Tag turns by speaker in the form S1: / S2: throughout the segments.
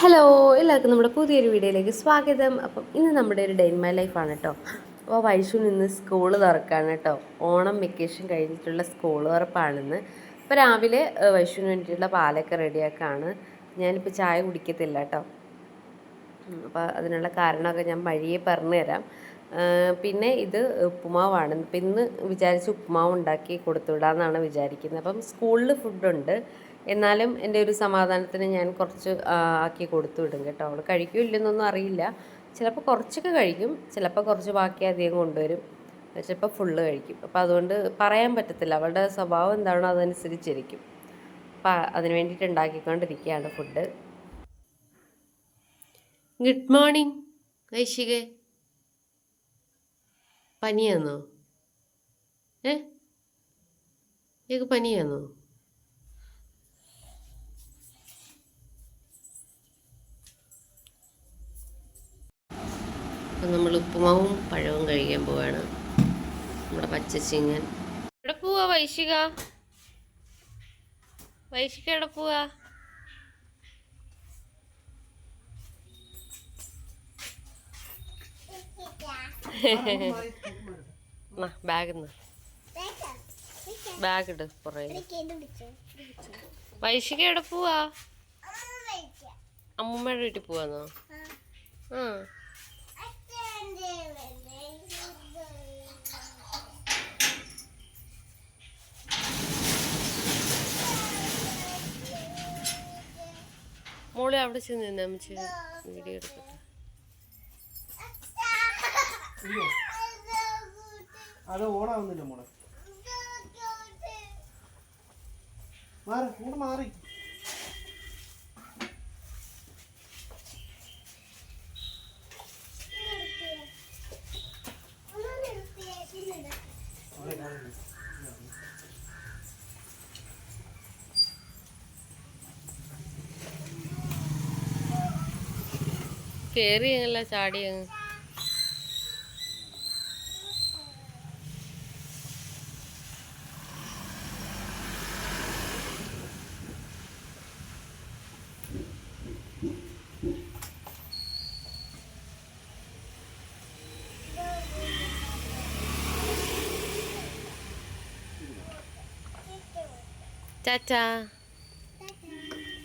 S1: Hello എല്ലാവർക്കും നമ്മുടെ പുതിയൊരു വീഡിയോയിലേക്ക് സ്വാഗതം. അപ്പം ഇന്ന് നമ്മുടെ ഒരു ഡേ ഇൻ മൈ ലൈഫാണ് കേട്ടോ അപ്പോൾ വൈഷുവിന് നിന്ന് സ്കൂൾ തുറക്കാണ് കേട്ടോ ഓണം വെക്കേഷൻ കഴിഞ്ഞിട്ടുള്ള സ്കൂൾ തുറപ്പാണെന്ന്. അപ്പോൾ രാവിലെ ഏഹ്, വൈഷുവിന് വേണ്ടിയിട്ടുള്ള പാലൊക്കെ റെഡിയാക്കാണ്. ഞാനിപ്പോൾ ചായ കുടിക്കത്തില്ല കേട്ടോ അപ്പോൾ അതിനുള്ള കാരണമൊക്കെ ഞാൻ വഴിയെ പറഞ്ഞു തരാം പിന്നെ ഇത് ഉപ്പുമാവാണ്. ഇപ്പം ഇന്ന് വിചാരിച്ച് ഉപ്പുമാവ് ഉണ്ടാക്കി കൊടുത്തുവിടാമെന്നാണ് വിചാരിക്കുന്നത്. അപ്പം സ്കൂളിൽ ഫുഡുണ്ട് എന്നാലും എന്റെ ഒരു സമാധാനത്തിന് ഞാൻ കുറച്ച് ആക്കി കൊടുത്തു വിടും കേട്ടോ. അവൾ കഴിക്കുമോ ഇല്ലെന്നൊന്നും അറിയില്ല. ചിലപ്പോൾ കുറച്ചൊക്കെ കഴിക്കും ചിലപ്പോൾ കുറച്ച് ബാക്കി അധികം കൊണ്ടുവരും. ചിലപ്പോൾ ഫുള്ള് കഴിക്കും. അപ്പോൾ അതുകൊണ്ട് പറയാൻ പറ്റത്തില്ല. അവളുടെ സ്വഭാവം എന്താണോ അതനുസരിച്ചിരിക്കും. അപ്പം അതിന് വേണ്ടിയിട്ട് ഉണ്ടാക്കിക്കൊണ്ടിരിക്കുകയാണ് ഫുഡ് ഗുഡ് മോർണിംഗ് ഐശികെ പനിയാന്നോ? ഏ? ഇയാൾക്ക് പനിയാന്നോ? ഉപ്പുമാവും പഴവും കഴിക്കാൻ പോവാണ്. നമ്മുടെ പച്ചച്ചിങ്ങൻ. എവിടെ പോവാ വൈശിക? വൈശിക എവിടെ പോവാ? ബാഗ് ബാഗ് ഇട് പുറകെ. വൈശിക എവിടെ പോവാ? അമ്മൂമ്മയുടെ വീട്ടിൽ പോവാന്നോ? ആ. മോളെ അവിടെ ചെന്ന് നിന്നെ അമ്മച്ചി വീഡിയോ എടുക്കട്ടെ.
S2: അത് ഓണാവുന്നില്ല മോളെ. മാറി കൂടെ മാറി.
S1: കേറി അങ്ങല്ല ചാടി അങ്ങ്.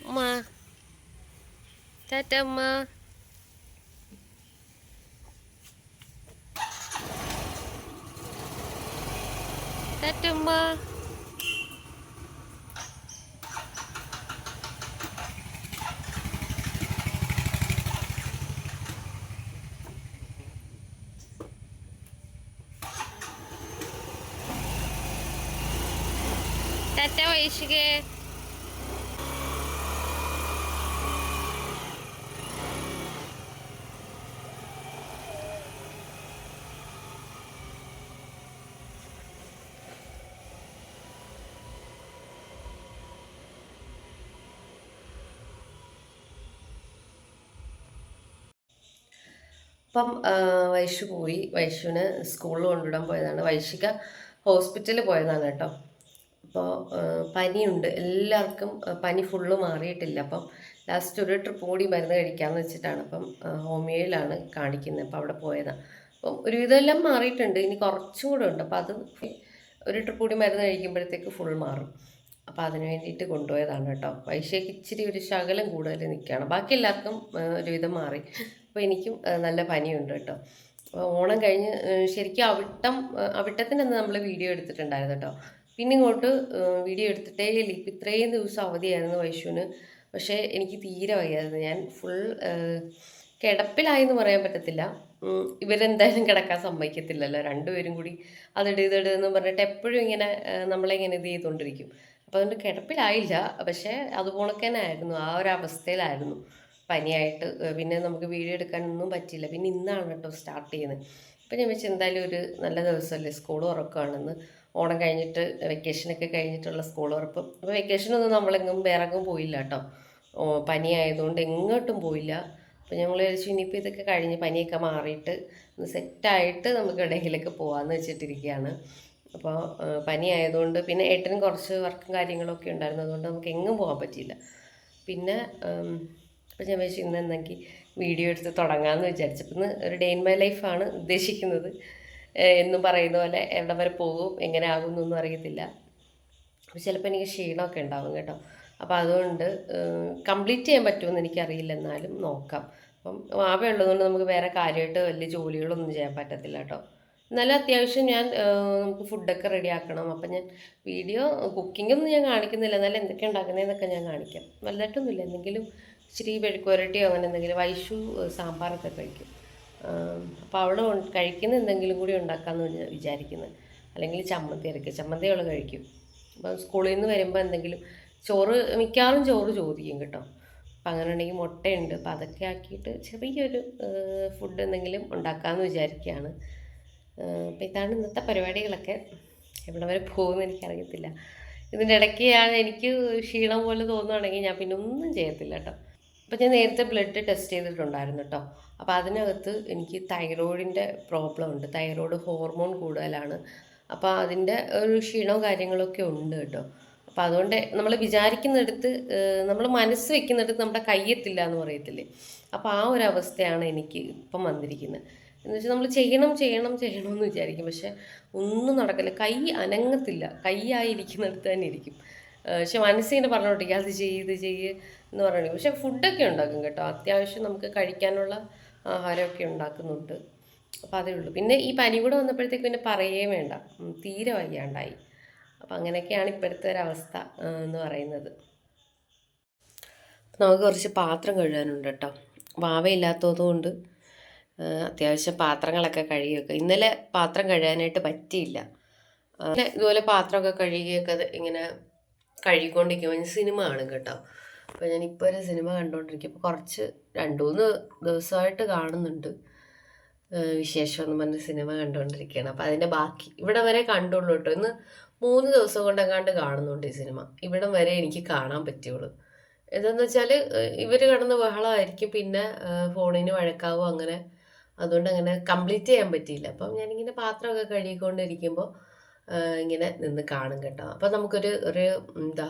S1: ഉമ്മ. ടാറ്റ टटुंब त्याच्या वैशिके അപ്പം വൈഷു പോയി. വൈഷുവിന് സ്കൂളിൽ കൊണ്ടുവിടാൻ പോയതാണ്. വൈശിക ഹോസ്പിറ്റലിൽ പോയതാണ് കേട്ടോ. അപ്പോൾ പനിയുണ്ട്. എല്ലാവർക്കും പനി ഫുള്ള് മാറിയിട്ടില്ല. അപ്പം ലാസ്റ്റ് ഒരു ട്രിപ്പ് കൂടി മരുന്ന് കഴിക്കാമെന്ന് വെച്ചിട്ടാണ് അപ്പം ഹോമിയോയിലാണ് കാണിക്കുന്നത്. അപ്പം അവിടെ പോയതാണ് അപ്പം ഒരുവിധമെല്ലാം മാറിയിട്ടുണ്ട്. ഇനി കുറച്ചും കൂടെ ഉണ്ട്. അപ്പം അത് ഒരു ട്രിപ്പ് കൂടി മരുന്ന് കഴിക്കുമ്പോഴത്തേക്ക് ഫുൾ മാറും. അപ്പോൾ അതിന് വേണ്ടിയിട്ട് കൊണ്ടുപോയതാണ് കേട്ടോ. വൈശയ്ക്ക് ഇച്ചിരി ഒരു ശകലം കൂടുതൽ നിൽക്കുകയാണ്. ബാക്കി എല്ലാവർക്കും ഒരുവിധം മാറി. അപ്പോൾ എനിക്കും നല്ല പനിയുണ്ട് കേട്ടോ. അപ്പോൾ ഓണം കഴിഞ്ഞ് ശരിക്കും അവിട്ടം അവിട്ടത്തിനന്ന് നമ്മൾ വീഡിയോ എടുത്തിട്ടുണ്ടായിരുന്നു കേട്ടോ. പിന്നെ ഇങ്ങോട്ട് വീഡിയോ എടുത്തിട്ടേ ഇല്ല. ഇപ്പം ഇത്രയും ദിവസം അവധിയായിരുന്നു വൈശുവിന്. പക്ഷേ എനിക്ക് തീരെ വയ്യായിരുന്നു. ഞാൻ ഫുൾ കിടപ്പിലായെന്ന് പറയാൻ പറ്റത്തില്ല. ഇവരെന്തായാലും കിടക്കാൻ സമ്മതിക്കത്തില്ലല്ലോ. രണ്ടുപേരും കൂടി അതിട് എന്ന് പറഞ്ഞിട്ട് എപ്പോഴും ഇങ്ങനെ നമ്മളെ ഇങ്ങനെ ഇത് ചെയ്തുകൊണ്ടിരിക്കും. അപ്പോൾ അതുകൊണ്ട് കിടപ്പിലായില്ല. പക്ഷേ അതുപോലൊക്കെ തന്നെ ആയിരുന്നു ആ ഒരു അവസ്ഥയിലായിരുന്നു. പനിയായിട്ട് പിന്നെ നമുക്ക് വീഡിയോ എടുക്കാനൊന്നും പറ്റിയില്ല. പിന്നെ ഇന്നാണ് കേട്ടോ സ്റ്റാർട്ട് ചെയ്യുന്നത്. അപ്പം ഞാൻ വെച്ച് എന്തായാലും ഒരു നല്ല ദിവസമല്ലേ സ്കൂൾ തുറക്കുകയാണെന്ന് ഓണം കഴിഞ്ഞിട്ട് വെക്കേഷനൊക്കെ കഴിഞ്ഞിട്ടുള്ള സ്കൂൾ തുറപ്പ് അപ്പോൾ വെക്കേഷനൊന്നും നമ്മളെങ്ങും വേറെ എങ്ങും പോയില്ല കേട്ടോ. പനിയായതുകൊണ്ട് എങ്ങോട്ടും പോയില്ല. അപ്പോൾ ഞങ്ങൾ വിചാരിച്ചു ഇനിയിപ്പോൾ ഇതൊക്കെ കഴിഞ്ഞ് പനിയൊക്കെ മാറിയിട്ട് ഒന്ന് സെറ്റായിട്ട് നമുക്ക് എവിടെയെങ്കിലൊക്കെ പോകാമെന്ന് വെച്ചിട്ടിരിക്കുകയാണ്. അപ്പോൾ പനിയായതുകൊണ്ട് പിന്നെ ഏട്ടനും കുറച്ച് വർക്കും കാര്യങ്ങളൊക്കെ ഉണ്ടായിരുന്നു. അതുകൊണ്ട് നമുക്ക് എങ്ങും പോകാൻ പറ്റിയില്ല. പിന്നെ അപ്പോൾ ഞാൻ വിചാരിച്ചു ഇന്ന് എന്തെങ്കിൽ വീഡിയോ എടുത്ത് തുടങ്ങാമെന്ന് വിചാരിച്ചപ്പോൾ ഇന്ന് ഒരു ഡേ ഇൻ മൈ ലൈഫാണ് ഉദ്ദേശിക്കുന്നത്. എന്നും പറയുന്ന പോലെ എവിടെ വരെ പോകും എങ്ങനെ ആകും എന്നൊന്നും അറിയത്തില്ല. അപ്പോൾ ചിലപ്പോൾ എനിക്ക് ക്ഷീണമൊക്കെ ഉണ്ടാവും കേട്ടോ. അപ്പോൾ അതുകൊണ്ട് കംപ്ലീറ്റ് ചെയ്യാൻ പറ്റുമെന്ന് എനിക്കറിയില്ല. എന്നാലും നോക്കാം. അപ്പം വാവ ഉള്ളതുകൊണ്ട് നമുക്ക് വേറെ കാര്യമായിട്ട് വലിയ ജോലികളൊന്നും ചെയ്യാൻ പറ്റത്തില്ല കേട്ടോ. എന്നാലും അത്യാവശ്യം ഞാൻ നമുക്ക് ഫുഡൊക്കെ റെഡി ആക്കണം. അപ്പം ഞാൻ വീഡിയോ കുക്കിംഗ് ഒന്നും ഞാൻ കാണിക്കുന്നില്ല. എന്നാലും എന്തൊക്കെ ഉണ്ടാക്കുന്നതെന്നൊക്കെ ഞാൻ കാണിക്കാം. വലുതായിട്ടൊന്നുമില്ല. എന്തെങ്കിലും ഇച്ചിരി വെഴുക്കുരട്ടിയോ അങ്ങനെ എന്തെങ്കിലും വൈഷു സാമ്പാറൊക്കെ കഴിക്കും. അപ്പോൾ അവൾ കഴിക്കുന്ന എന്തെങ്കിലും കൂടി ഉണ്ടാക്കാമെന്ന് വിചാരിക്കുന്നത് അല്ലെങ്കിൽ ചമ്മന്തി ഇറക്കുക ചമ്മന്തി അവൾ കഴിക്കും. അപ്പം സ്കൂളിൽ നിന്ന് വരുമ്പോൾ എന്തെങ്കിലും ചോറ് മിക്കവാറും ചോറ് ചോദിക്കും കേട്ടോ. അപ്പം അങ്ങനെ ഉണ്ടെങ്കിൽ മുട്ടയുണ്ട്. അപ്പം അതൊക്കെ ആക്കിയിട്ട് ചെറിയൊരു ഫുഡ് എന്തെങ്കിലും ഉണ്ടാക്കാമെന്ന് വിചാരിക്കുകയാണ്. അപ്പം ഇതാണ് ഇന്നത്തെ പരിപാടികളൊക്കെ. എവിടെ വരെ പോകുമെന്ന് എനിക്കറിയത്തില്ല. ഇതിന്റെ ഇടയ്ക്ക് ഞാൻ എനിക്ക് ക്ഷീണം പോലെ തോന്നുകയാണെങ്കിൽ ഞാൻ പിന്നെ ഒന്നും ചെയ്യത്തില്ല കേട്ടോ. അപ്പം ഞാൻ നേരത്തെ ബ്ലഡ് ടെസ്റ്റ് ചെയ്തിട്ടുണ്ടായിരുന്നു കേട്ടോ. അപ്പോൾ അതിനകത്ത് എനിക്ക് തൈറോയിഡിന്റെ പ്രോബ്ലം ഉണ്ട്. തൈറോയ്ഡ് ഹോർമോൺ കൂടുതലാണ്. അപ്പോൾ അതിന്റെ ഒരു ക്ഷീണവും കാര്യങ്ങളൊക്കെ ഉണ്ട് കേട്ടോ. അപ്പോൾ അതുകൊണ്ട് നമ്മൾ വിചാരിക്കുന്നിടത്ത് നമ്മൾ മനസ്സ് വെക്കുന്നിടത്ത് നമ്മുടെ കയ്യെത്തില്ല എന്ന് പറയത്തില്ലേ? അപ്പോൾ ആ ഒരു അവസ്ഥയാണ് എനിക്ക് ഇപ്പം വന്നിരിക്കുന്നത്. എന്ന് വെച്ചാൽ നമ്മൾ ചെയ്യണം ചെയ്യണം ചെയ്യണം എന്ന് വിചാരിക്കും. പക്ഷെ ഒന്നും നടക്കില്ല. കൈ അനങ്ങത്തില്ല. കൈയായിരിക്കുന്നിടത്ത് തന്നെ ഇരിക്കും. പക്ഷെ മനസ്സിങ്ങനെ പറഞ്ഞോണ്ടിരിക്കും അത് ചെയ്യ് ഇത് ചെയ്യ് എന്ന് പറഞ്ഞു പക്ഷെ ഫുഡൊക്കെ ഉണ്ടാക്കും കേട്ടോ. അത്യാവശ്യം നമുക്ക് കഴിക്കാനുള്ള ആഹാരമൊക്കെ ഉണ്ടാക്കുന്നുണ്ട്. അപ്പോൾ അതേ ഉള്ളൂ. പിന്നെ ഈ പനി കൂടെ വന്നപ്പോഴത്തേക്ക് പിന്നെ പറയേ വേണ്ട. തീരെ വയ്യാണ്ടായി. അപ്പോൾ അങ്ങനെയൊക്കെയാണ് ഇപ്പോഴത്തെ ഒരവസ്ഥ എന്ന് പറയുന്നത്. നമുക്ക് കുറച്ച് പാത്രം കഴുകാനുണ്ട് കേട്ടോ. വാവയില്ലാത്തതുകൊണ്ട് അത്യാവശ്യം പാത്രങ്ങളൊക്കെ കഴുകിയൊക്കെ ഇന്നലെ പാത്രം കഴുകാനായിട്ട് പറ്റിയില്ല. ഇതുപോലെ പാത്രമൊക്കെ കഴുകിയൊക്കെ അത് കഴുകിക്കൊണ്ടിരിക്കുമ്പോൾ സിനിമ കാണും കേട്ടോ. അപ്പോൾ ഞാനിപ്പോൾ ഒരു സിനിമ കണ്ടുകൊണ്ടിരിക്കും അപ്പോൾ കുറച്ച് രണ്ട് മൂന്ന് ദിവസമായിട്ട് കാണുന്നുണ്ട്. വിശേഷം എന്ന് പറഞ്ഞ സിനിമ കണ്ടുകൊണ്ടിരിക്കുകയാണ് അപ്പോൾ അതിന്റെ ബാക്കി ഇവിടെ വരെ കണ്ടുള്ളൂ കേട്ടോ. ഇന്ന് മൂന്ന് ദിവസം കൊണ്ടെങ്ങാണ്ട് കാണുന്നുണ്ട് ഈ സിനിമ. ഇവിടെ വരെ എനിക്ക് കാണാൻ പറ്റുള്ളൂ. എന്താണെന്ന് വെച്ചാൽ ഇവർ കിടന്ന് ബഹളമായിരിക്കും പിന്നെ ഫോണിന് വഴക്കാവും അങ്ങനെ. അതുകൊണ്ട് അങ്ങനെ കംപ്ലീറ്റ് ചെയ്യാൻ പറ്റിയില്ല. അപ്പം ഞാനിങ്ങനെ പാത്രമൊക്കെ കഴുകിക്കൊണ്ടിരിക്കുമ്പോൾ ഇങ്ങനെ നിന്ന് കാണും കേട്ടോ. അപ്പം നമുക്കൊരു ഒരു എന്താ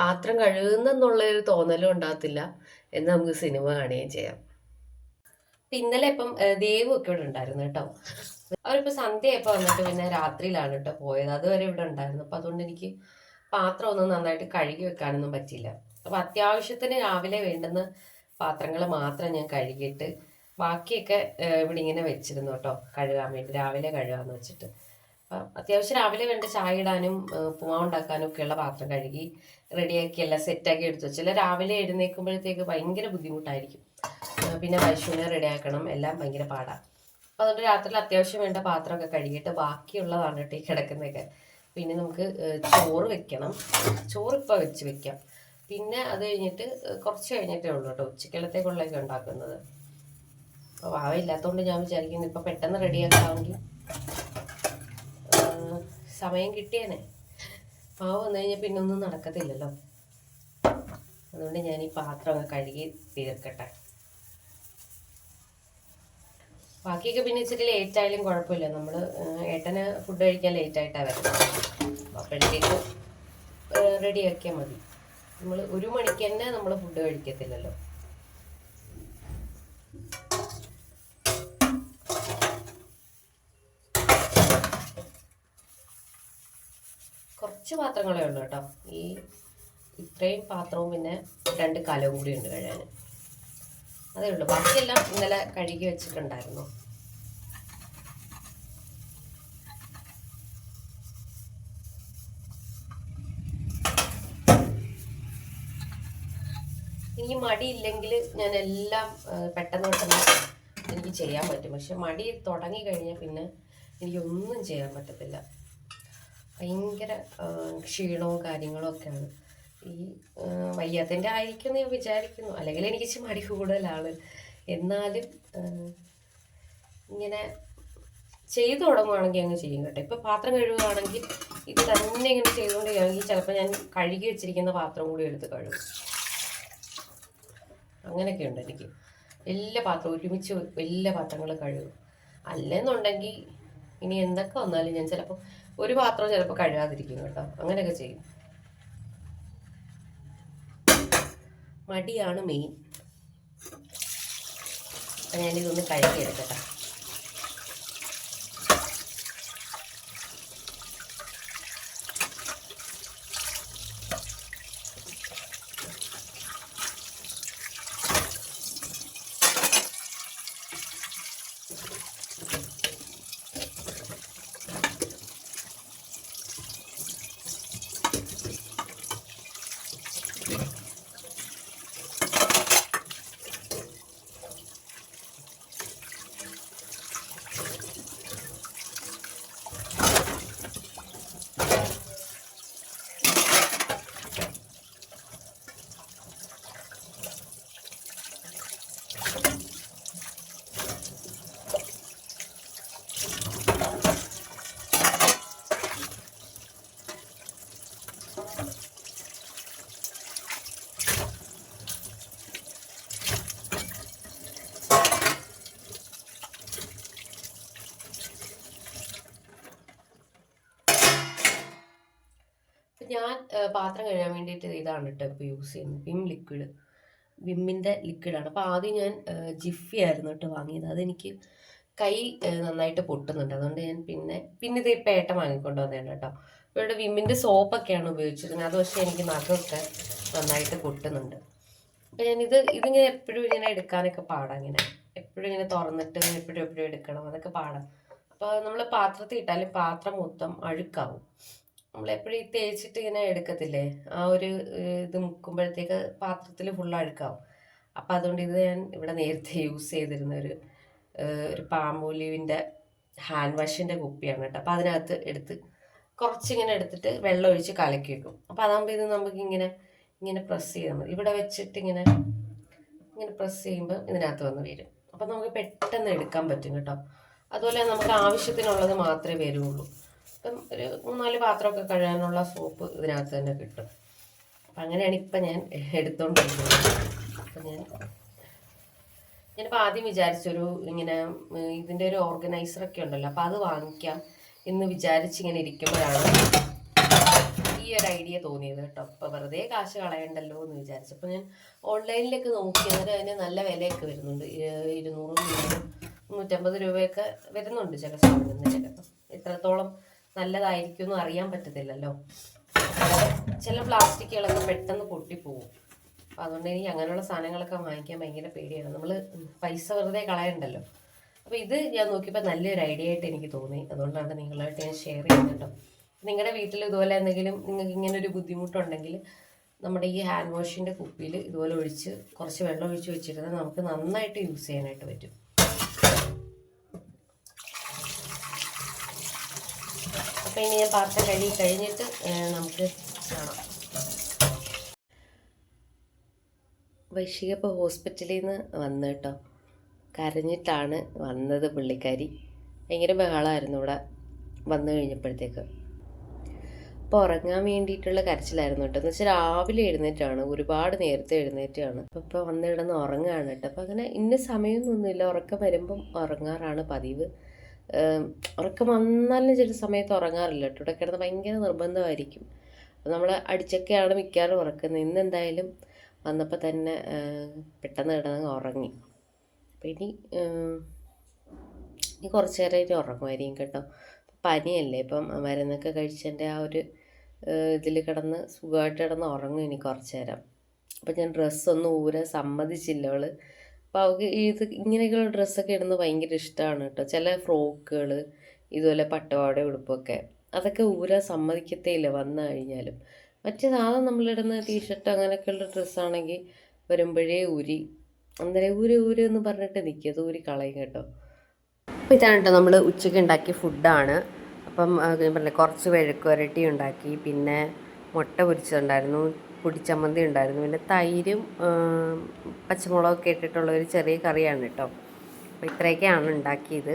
S1: പാത്രം കഴുകുന്നെന്നുള്ള ഒരു തോന്നലും ഉണ്ടാകത്തില്ല. എന്ന് നമുക്ക് സിനിമ കാണുകയും ചെയ്യാം. ഇന്നലെ ഇപ്പം ദേവു ഒക്കെ ഇവിടെ ഉണ്ടായിരുന്നു കേട്ടോ. അവരിപ്പോൾ സന്ധ്യയപ്പോ വന്നിട്ട് പിന്നെ രാത്രിയിലാണ് കേട്ടോ പോയത്. അതുവരെ ഇവിടെ ഉണ്ടായിരുന്നു. അപ്പം അതുകൊണ്ട് എനിക്ക് പാത്രം ഒന്നും നന്നായിട്ട് കഴുകി വെക്കാനൊന്നും പറ്റിയില്ല. അപ്പം അത്യാവശ്യത്തിന് രാവിലെ വേണ്ടുന്ന പാത്രങ്ങൾ മാത്രം ഞാൻ കഴുകിയിട്ട് ബാക്കിയൊക്കെ ഇവിടെ ഇങ്ങനെ വെച്ചിരുന്നു കേട്ടോ കഴുകാൻ വേണ്ടി. രാവിലെ കഴുകാമെന്ന് വെച്ചിട്ട്. അത്യാവശ്യം രാവിലെ വേണ്ട ചായ ഇടാനും ഉപ്പുമാവ് ഉണ്ടാക്കാനും ഒക്കെയുള്ള പാത്രം കഴുകി റെഡിയാക്കി എല്ലാം സെറ്റാക്കി എടുത്തു വെച്ചാൽ രാവിലെ എഴുന്നേൽക്കുമ്പോഴത്തേക്ക് ഭയങ്കര ബുദ്ധിമുട്ടായിരിക്കും. പിന്നെ വൈഷുവിനെ റെഡിയാക്കണം എല്ലാം ഭയങ്കര പാടാണ് അപ്പോൾ അതുകൊണ്ട് രാത്രിയിൽ അത്യാവശ്യം വേണ്ട പാത്രമൊക്കെ കഴുകിയിട്ട് ബാക്കിയുള്ളതാണ് കേട്ടോ ഈ കിടക്കുന്നതൊക്കെ. പിന്നെ നമുക്ക് ചോറ് വെക്കണം. ചോറ് ഇപ്പോൾ വെച്ച് വെക്കാം. പിന്നെ അത് കഴിഞ്ഞിട്ട് കുറച്ച് കഴിഞ്ഞിട്ടേ ഉള്ളൂ കേട്ടോ ഉച്ചക്കലത്തേക്കുള്ളൊക്കെ ഉണ്ടാക്കുന്നത്. അപ്പോൾ വാവ ഇല്ലാത്തതുകൊണ്ട് ഞാൻ വിചാരിക്കുന്നു ഇപ്പോൾ പെട്ടെന്ന് റെഡിയാക്കാമെങ്കിൽ സമയം കിട്ടിയേനെ. പാവ വന്നു കഴിഞ്ഞാൽ പിന്നെ ഒന്നും നടക്കത്തില്ലല്ലോ. അതുകൊണ്ട് ഞാൻ ഈ പാത്രമൊക്കെ കഴുകി തീർക്കട്ടെ. ബാക്കിയൊക്കെ പിന്നെ ഇച്ചിരി ലേറ്റ് ആയാലും കുഴപ്പമില്ല. നമ്മൾ ഏട്ടന് ഫുഡ് കഴിക്കാൻ ലേറ്റ് ആയിട്ടാണ് വരുന്നത്. അപ്പോഴത്തേക്ക് റെഡി ആക്കിയാൽ മതി. നമ്മൾ ഒരു മണിക്ക് തന്നെ നമ്മൾ ഫുഡ് കഴിക്കത്തില്ലല്ലോ. കുറച്ച് പാത്രങ്ങളേ ഉള്ളൂ കേട്ടോ. ഈ ഇത്രയും പാത്രവും പിന്നെ രണ്ട് കലവും കൂടി ഉണ്ട് കഴുകാൻ. അതേ ഉള്ളൂ. ബാക്കിയെല്ലാം ഇന്നലെ കഴുകി വെച്ചിട്ടുണ്ടായിരുന്നു. എനിക്ക് മടിയില്ലെങ്കിൽ ഞാൻ എല്ലാം പെട്ടെന്ന് പെട്ടെന്ന് എനിക്ക് ചെയ്യാൻ പറ്റും. പക്ഷെ മടി തുടങ്ങി കഴിഞ്ഞാൽ പിന്നെ എനിക്കൊന്നും ചെയ്യാൻ പറ്റത്തില്ല. ഭയങ്കര ക്ഷീണവും കാര്യങ്ങളും ഒക്കെയാണ് ഈ വയ്യാത്തതിന്റെ ആയിരിക്കും ഞാൻ വിചാരിക്കുന്നു. അല്ലെങ്കിൽ എനിക്ക് മടി കൂടുതലാണ്. എന്നാലും ഇങ്ങനെ ചെയ്തു തുടങ്ങുകയാണെങ്കിൽ അങ്ങ് ചെയ്യും കേട്ടോ. ഇപ്പോൾ പാത്രം കഴുകുകയാണെങ്കിൽ ഇത് തന്നെ ഇങ്ങനെ ചെയ്തുകൊണ്ടിരിക്കുകയാണെങ്കിൽ ചിലപ്പോൾ ഞാൻ കഴുകി വെച്ചിരിക്കുന്ന പാത്രം കൂടി എടുത്ത് കഴുകും. അങ്ങനെയൊക്കെ ഉണ്ട് എനിക്ക്. എല്ലാ പാത്രവും ഒരുമിച്ച് എല്ലാ പാത്രങ്ങളും കഴുകും. അല്ലെന്നുണ്ടെങ്കിൽ ഇനി എന്തൊക്കെ വന്നാലും ഞാൻ ചിലപ്പോൾ ഒരു പാത്രം ചിലപ്പോൾ കഴുകാതിരിക്കും കേട്ടോ. അങ്ങനെയൊക്കെ ചെയ്യും. മടിയാണ് മെയിൻ അപ്പം ഞാനിതൊന്ന് കഴുകിയെടുക്കട്ടെ. പാത്രം കഴുകാൻ വേണ്ടിയിട്ട് ഇതാണ് കേട്ടോ ഇപ്പോൾ യൂസ് ചെയ്യുന്നത്. വിം ലിക്വിഡ് വിമ്മിന്റെ ലിക്വിഡാണ് അപ്പോൾ ആദ്യം ഞാൻ ജിഫി ആയിരുന്നു കേട്ടോ വാങ്ങിയത്. അതെനിക്ക് കൈ നന്നായിട്ട് പൊട്ടുന്നുണ്ട്. അതുകൊണ്ട് ഞാൻ പിന്നെ പിന്നെ ഇത് ഇപ്പം ഏട്ട വാങ്ങിക്കൊണ്ട് വന്നതാണ് കേട്ടോ ഇവിടെ വിമ്മിന്റെ സോപ്പൊക്കെയാണ് ഉപയോഗിച്ചിരുന്നത് അത് പക്ഷേ എനിക്ക് നഖമൊക്കെ നന്നായിട്ട് പൊട്ടുന്നുണ്ട്. അപ്പോൾ ഞാനിത് ഇതിങ്ങനെ എപ്പോഴും ഇങ്ങനെ എടുക്കാനൊക്കെ പാടാം. ഇങ്ങനെ എപ്പോഴും ഇങ്ങനെ തുറന്നിട്ട് എപ്പോഴും എപ്പോഴും എടുക്കണം. അതൊക്കെ പാടാം. അപ്പോൾ നമ്മൾ പാത്രത്തിൽ ഇട്ടാലും പാത്രം മൊത്തം അഴുക്കാവും. നമ്മളെപ്പോഴും ഈ തേച്ചിട്ട് ഇങ്ങനെ എടുക്കത്തില്ലേ? ആ ഒരു ഇത് മുക്കുമ്പോഴത്തേക്ക് പാത്രത്തിൽ ഫുൾ അഴുക്കാവും അപ്പം അതുകൊണ്ട് ഇത് ഞാൻ ഇവിടെ നേരത്തെ യൂസ് ചെയ്തിരുന്ന ഒരു ഒരു പാമ്പൂലിവിന്റെ ഹാൻഡ് വാഷിന്റെ കുപ്പിയാണ് കേട്ടോ. അപ്പോൾ അതിനകത്ത് എടുത്ത് കുറച്ചിങ്ങനെ എടുത്തിട്ട് വെള്ളം ഒഴിച്ച് കലക്കി വെക്കും. അപ്പോൾ അതാകുമ്പോൾ ഇത് നമുക്ക് ഇങ്ങനെ ഇങ്ങനെ പ്രസ് ചെയ്താൽ മതി. ഇവിടെ വെച്ചിട്ട് ഇങ്ങനെ ഇങ്ങനെ പ്രസ് ചെയ്യുമ്പോൾ ഇതിനകത്ത് വന്ന് വരും. അപ്പോൾ നമുക്ക് പെട്ടെന്ന് എടുക്കാൻ പറ്റും കേട്ടോ. അതുപോലെ നമുക്ക് ആവശ്യത്തിനുള്ളത് മാത്രമേ വരുള്ളൂ. ഇപ്പം ഒരു മൂന്നാൽ പാത്രമൊക്കെ കഴുകാനുള്ള സോപ്പ് ഇതിനകത്ത് തന്നെ കിട്ടും. അപ്പം അങ്ങനെയാണ് ഇപ്പം ഞാൻ എടുത്തോണ്ടിരിക്കുന്നത്. അപ്പം ഞാൻ ഞാനിപ്പോൾ ആദ്യം വിചാരിച്ചൊരു ഇങ്ങനെ ഇതിന്റെ ഒരു ഓർഗനൈസറൊക്കെ ഉണ്ടല്ലോ അപ്പോൾ അത് വാങ്ങിക്കാം എന്ന് വിചാരിച്ചിങ്ങനെ ഇരിക്കുമ്പോഴാണ് ഈ ഒരു ഐഡിയ തോന്നിയത് കേട്ടോ. അപ്പോൾ വെറുതെ കാശ് കളയണ്ടല്ലോ എന്ന് വിചാരിച്ചു. അപ്പോൾ ഞാൻ ഓൺലൈനിലേക്ക് നോക്കി അന്നേരം അതിന് നല്ല വിലയൊക്കെ വരുന്നുണ്ട്. ഇരുന്നൂറും നൂറ്റമ്പത് രൂപയൊക്കെ വരുന്നുണ്ട് ചില സാധനങ്ങളിലൊക്കെ അപ്പം എത്രത്തോളം നല്ലതായിരിക്കും എന്ന് അറിയാൻ പറ്റത്തില്ലല്ലോ. ചില പ്ലാസ്റ്റിക്കുകളൊക്കെ പെട്ടെന്ന് പൊട്ടിപ്പോവും. അപ്പം അതുകൊണ്ട് എനിക്ക് അങ്ങനെയുള്ള സാധനങ്ങളൊക്കെ വാങ്ങിക്കാൻ ഭയങ്കര പേടിയാണ്. നമ്മൾ പൈസ വെറുതെ കളയണ്ടല്ലോ. അപ്പോൾ ഇത് ഞാൻ നോക്കിയപ്പോൾ നല്ലൊരു ഐഡിയ ആയിട്ട് എനിക്ക് തോന്നി. അതുകൊണ്ടാണ് നിങ്ങളായിട്ട് ഞാൻ ഷെയർ ചെയ്യുന്നുണ്ടോ നിങ്ങളുടെ വീട്ടിൽ ഇതുപോലെ എന്തെങ്കിലും നിങ്ങൾക്ക് ഇങ്ങനെ ഒരു ബുദ്ധിമുട്ടുണ്ടെങ്കിൽ നമ്മുടെ ഈ ഹാൻഡ് വാഷിന്റെ കുപ്പിയിൽ ഇതുപോലെ ഒഴിച്ച് കുറച്ച് വെള്ളം ഒഴിച്ച് വെച്ചിരുന്നാൽ നമുക്ക് നന്നായിട്ട് യൂസ് ചെയ്യാനായിട്ട് പറ്റും. അപ്പോൾ ഇനി ഞാൻ പാത്രം കഴുകി കഴിഞ്ഞിട്ട് നമുക്ക് കാണാം. വൈശിക ഇപ്പോൾ ഹോസ്പിറ്റലിൽ നിന്ന് വന്നു കേട്ടോ. കരഞ്ഞിട്ടാണ് വന്നത് പുള്ളിക്കാരി. ഭയങ്കര ബഹളമായിരുന്നു ഇവിടെ വന്നു കഴിഞ്ഞപ്പോഴത്തേക്ക്. അപ്പോൾ ഉറങ്ങാൻ വേണ്ടിയിട്ടുള്ള കരച്ചിലായിരുന്നു കേട്ടോ. എന്ന് വെച്ചാൽ രാവിലെ എഴുന്നേറ്റാണ് ഒരുപാട് നേരത്തെ എഴുന്നേറ്റാണ്. അപ്പോൾ ഇപ്പോൾ വന്ന് കിടന്ന് ഉറങ്ങുകയാണ് കേട്ടോ. അപ്പോൾ അങ്ങനെ ഇന്ന സമയമൊന്നുമില്ല ഉറക്കം വരുമ്പം ഉറങ്ങാറാണ് പതിവ്. ഉറക്കം വന്നാലും ചില സമയത്ത് ഉറങ്ങാറില്ല കേട്ടോ. ഇവിടെ കിടന്ന് ഭയങ്കര നിർബന്ധമായിരിക്കും. നമ്മൾ അടിച്ചൊക്കെയാണ് മിക്കവാറും ഉറക്കുന്നത്. ഇന്ന് എന്തായാലും വന്നപ്പോൾ തന്നെ പെട്ടെന്ന് കിടന്ന് ഉറങ്ങി. അപ്പം ഇനി ഇനി കുറച്ച് നേരം ഇനി ഉറങ്ങുമായിരിക്കും കേട്ടോ. പനിയല്ലേ? ഇപ്പം മരുന്നൊക്കെ കഴിച്ചതിന്റെ ആ ഒരു ഇതിൽ കിടന്ന് സുഖമായിട്ട് കിടന്ന് ഉറങ്ങും ഇനി കുറച്ച് നേരം. അപ്പം ഞാൻ ഡ്രസ്സൊന്നും ഊരെ സമ്മതിച്ചില്ല. അവൾ അപ്പോൾ അവൾക്ക് ഇത് ഇങ്ങനെയൊക്കെയുള്ള ഡ്രസ്സൊക്കെ ഇടുന്നത് ഭയങ്കര ഇഷ്ടമാണ് കേട്ടോ. ചില ഫ്രോക്കുകൾ ഇതുപോലെ പട്ടവാട ഉടുപ്പൊക്കെ. അതൊക്കെ ഊരാൻ സമ്മതിക്കത്തേ ഇല്ല വന്നു കഴിഞ്ഞാലും. മറ്റേ സാധാരണ നമ്മളിടുന്ന ടീഷർട്ട് അങ്ങനെയൊക്കെയുള്ള ഡ്രസ്സാണെങ്കിൽ വരുമ്പോഴേ ഊരി അന്നേരം ഊര് ഊര് എന്ന് പറഞ്ഞിട്ട് നിൽക്കും അത് ഊരി കളയും കേട്ടോ. അപ്പോൾ ഇതാണ് കേട്ടോ നമ്മൾ ഉച്ചയ്ക്ക് ഉണ്ടാക്കിയ ഫുഡാണ്. അപ്പം പറഞ്ഞ കുറച്ച് വെഴുക്കുവരട്ടി ഉണ്ടാക്കി പിന്നെ മുട്ട പൊരിച്ചതുണ്ടായിരുന്നു. പൊടിച്ചമ്മന്തി ഉണ്ടായിരുന്നു. പിന്നെ തൈരും പച്ചമുളകൊക്കെ ഇട്ടിട്ടുള്ള ഒരു ചെറിയ കറിയാണ് കേട്ടോ അപ്പോൾ ഇത്രയൊക്കെയാണ് ഉണ്ടാക്കിയത്.